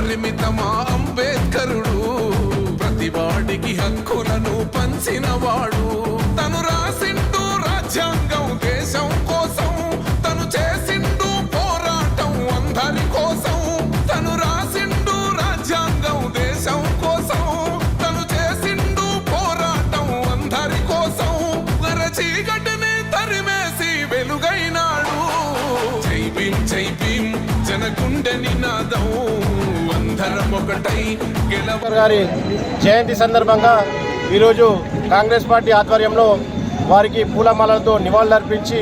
పరిమితమా అంబేద్కరుడు? ప్రతివాడికి హక్కులను పంచినవాడు. నినాదం గారి జయంతి సందర్భంగా ఈరోజు కాంగ్రెస్ పార్టీ ఆధ్వర్యంలో వారికి పూలమాలలతో నివాళులర్పించి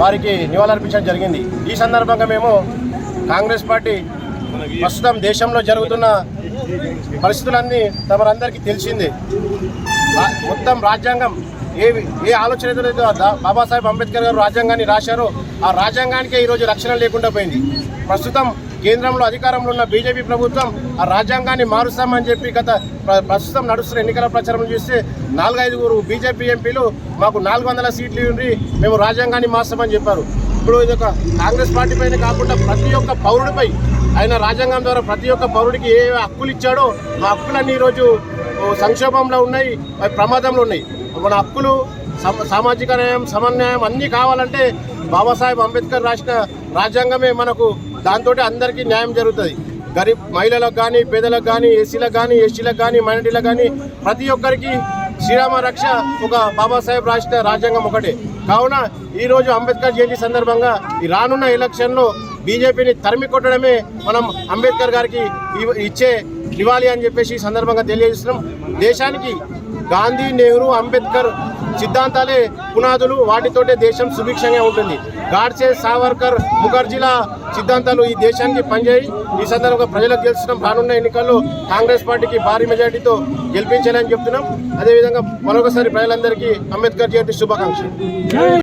వారికి నివాళులర్పించడం జరిగింది. ఈ సందర్భంగా మేము కాంగ్రెస్ పార్టీ ప్రస్తుతం దేశంలో జరుగుతున్న పరిస్థితులన్నీ తమరందరికీ తెలిసింది. మొత్తం రాజ్యాంగం ఏ ఏ ఆలోచన అయితే దా- బాబాసాహెబ్ అంబేద్కర్ గారు రాజ్యాంగాన్ని రాశారో ఆ రాజ్యాంగానికే ఈరోజు రక్షణ లేకుండా పోయింది. ప్రస్తుతం కేంద్రంలో అధికారంలో ఉన్న బీజేపీ ప్రభుత్వం ఆ రాజ్యాంగాన్ని మారుస్తామని చెప్పి గత ప్ర- ప్రస్తుతం నడుస్తున్న ఎన్నికల ప్రచారం చూస్తే నాలుగైదుగురు బీజేపీ ఎంపీలు మాకు నాలుగు వందల సీట్లు ఉండి మేము రాజ్యాంగాన్ని మారుస్తామని చెప్పారు. ఇప్పుడు ఇది ఒక కాంగ్రెస్ పార్టీ పైన కాకుండా ప్రతి ఒక్క పౌరుడిపై ఆయన రాజ్యాంగం ద్వారా ప్రతి ఒక్క పౌరుడికి ఏ హక్కులు ఇచ్చాడో ఆ హక్కులన్నీ ఈరోజు సంక్షోభంలో ఉన్నాయి అవి ప్రమాదంలో ఉన్నాయి. మన హక్కులు సామాజిక న్యాయం సమన్యాయం అన్నీ కావాలంటే బాబాసాహెబ్ అంబేద్కర్ రాసిన రాజ్యాంగమే మనకు దాంతో అందరికీ న్యాయం జరుగుతుంది. గరీబ్ మహిళలకు కానీ పేదలకు కానీ ఎస్సీలకు కానీ ఎస్టీలకు కానీ మైనార్టీలకు కానీ ప్రతి ఒక్కరికి శ్రీరామ రక్ష ఒక బాబాసాహెబ్ రాసిన రాజ్యాంగం ఒకటే. కావున ఈరోజు అంబేద్కర్ జయంతి సందర్భంగా ఈ రానున్న ఎలక్షన్లో బీజేపీని తరిమి కొట్టడమే మనం అంబేద్కర్ గారికి ఇవ్- ఇచ్చే ఇవ్వాలి అని చెప్పేసి ఈ సందర్భంగా తెలియజేస్తున్నాం. దేశానికి గాంధీ నెహ్రూ అంబేద్కర్ సిద్ధాంతాలే పునాదులు. వాటితోటే దేశం సుభిక్షంగా ఉంటుంది. గాడ్సే సావర్కర్ ముఖర్జీల సిద్ధాంతాలు ఈ దేశానికి పనిచేయి. ఈ సందర్భంగా ప్రజలకు గెలుస్తున్నాం. రానున్న ఎన్నికల్లో కాంగ్రెస్ పార్టీకి భారీ మెజార్టీతో గెలిపించాలని చెప్తున్నాం. అదేవిధంగా మరొకసారి ప్రజలందరికీ అంబేద్కర్ జయంతి శుభాకాంక్షలు.